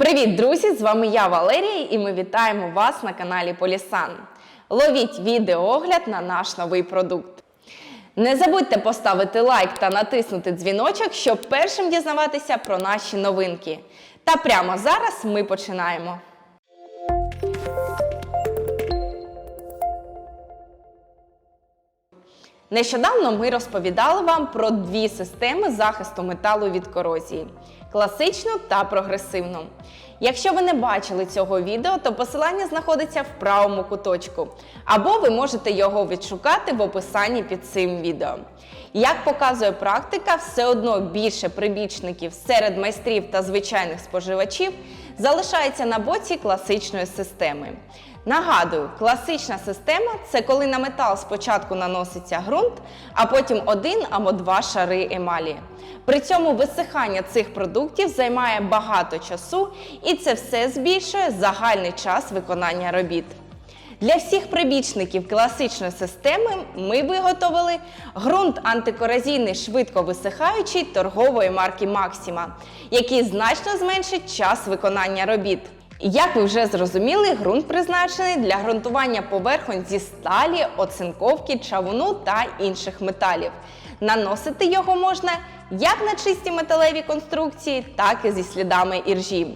Привіт, друзі! З вами я Валерія, і ми вітаємо вас на каналі Полісан. Ловіть відеоогляд на наш новий продукт. Не забудьте поставити лайк та натиснути дзвіночок, щоб першим дізнаватися про наші новинки. Та прямо зараз ми починаємо. Нещодавно ми розповідали вам про дві системи захисту металу від корозії класичну та прогресивну. Якщо ви не бачили цього відео, то посилання знаходиться в правому куточку, або ви можете його відшукати в описанні під цим відео. Як показує практика, все одно більше прибічників серед майстрів та звичайних споживачів залишається на боці класичної системи. Нагадую, класична система це коли на метал спочатку наноситься ґрунт, а потім один або два шари емалі. При цьому висихання цих продуктів займає багато часу, і це все збільшує загальний час виконання робіт. Для всіх прибічників класичної системи ми виготовили ґрунт антикоразійний швидко висихаючий торгової марки Максима, який значно зменшить час виконання робіт. Як ви вже зрозуміли, ґрунт призначений для ґрунтування поверхонь зі сталі, оцинковки, чавуну та інших металів. Наносити його можна як на чисті металеві конструкції, так і зі слідами іржі.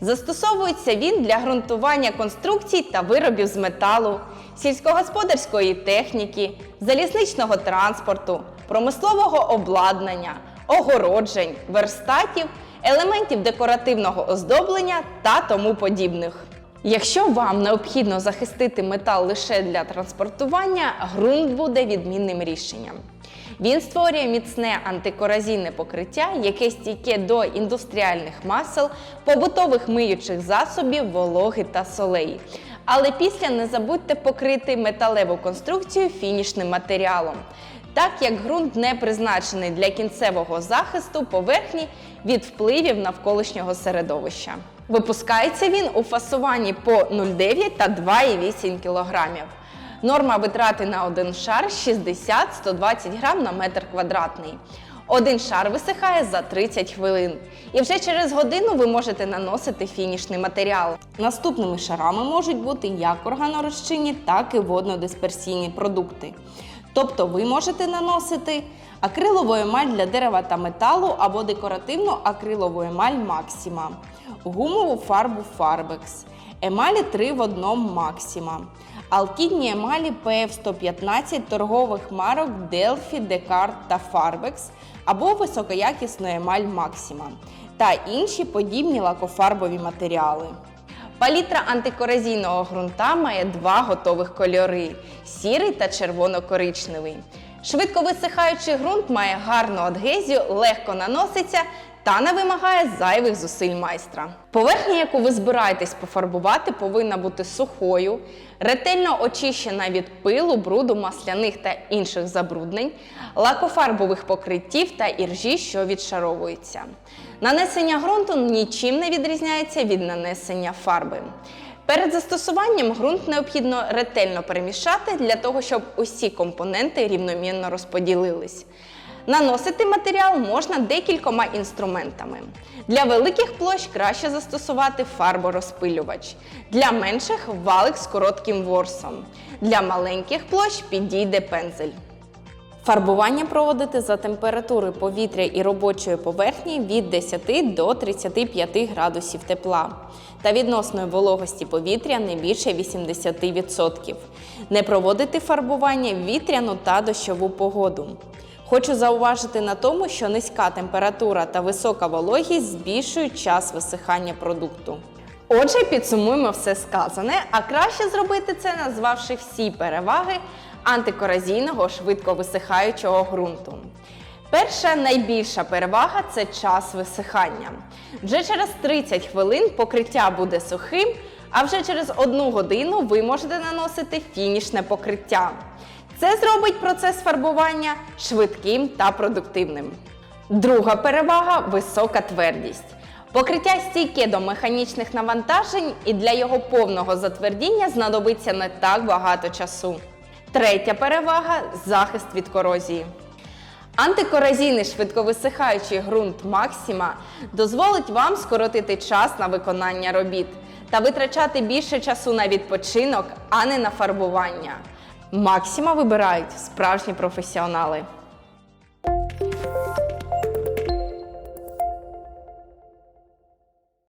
Застосовується він для ґрунтування конструкцій та виробів з металу, сільськогосподарської техніки, залізничного транспорту, промислового обладнання, огороджень, верстатів, елементів декоративного оздоблення та тому подібних. Якщо вам необхідно захистити метал лише для транспортування, ґрунт буде відмінним рішенням. Він створює міцне антикоразійне покриття, яке стійке до індустріальних масел, побутових миючих засобів, вологи та солей. Але після не забудьте покрити металеву конструкцію фінішним матеріалом, так як ґрунт не призначений для кінцевого захисту поверхні від впливів навколишнього середовища. Випускається він у фасуванні по 0,9 та 2,8 кг. Норма витрати на один шар 60-120 грам на метр квадратний. Один шар висихає за 30 хвилин. І вже через годину ви можете наносити фінішний матеріал. Наступними шарами можуть бути як органорозчинні, так і воднодисперсійні продукти. Тобто ви можете наносити акрилову емаль для дерева та металу або декоративну акрилову емаль Максима, гумову фарбу Farbex, емалі 3 в 1 Максима, алкідні емалі PF115 торгових марок Delphi, Descartes та Farbex або високоякісну емаль Максима та інші подібні лакофарбові матеріали. Палітра антикоразійного ґрунта має два готових кольори сірий та червоно-коричневий. Швидко висихаючий ґрунт має гарну адгезію, легко наноситься та не вимагає зайвих зусиль майстра. Поверхня, яку ви збираєтесь пофарбувати, повинна бути сухою, ретельно очищена від пилу, бруду, масляних та інших забруднень, лакофарбових покриттів та іржі, що відшаровуються. Нанесення ґрунту нічим не відрізняється від нанесення фарби. Перед застосуванням ґрунт необхідно ретельно перемішати для того, щоб усі компоненти рівномірно розподілились. Наносити матеріал можна декількома інструментами. Для великих площ краще застосувати фарборозпилювач, для менших валик з коротким ворсом. Для маленьких площ підійде пензель. Фарбування проводити за температури повітря і робочої поверхні від 10 до 35 градусів тепла та відносної вологості повітря не більше 80%. Не проводити фарбування в вітряну та дощову погоду. Хочу зауважити на тому, що низька температура та висока вологість збільшують час висихання продукту. Отже, підсумуємо все сказане, а краще зробити це, назвавши всі переваги антикоразійного швидко висихаючого ґрунту. Перша найбільша перевага це час висихання. Вже через 30 хвилин покриття буде сухим, а вже через одну годину ви можете наносити фінішне покриття. Це зробить процес фарбування швидким та продуктивним. Друга перевага висока твердість. Покриття стійке до механічних навантажень і для його повного затвердіння знадобиться не так багато часу. Третя перевага захист від корозії. Антикоразійний швидковисихаючий ґрунт Максима дозволить вам скоротити час на виконання робіт та витрачати більше часу на відпочинок, а не на фарбування. Максима вибирають справжні професіонали.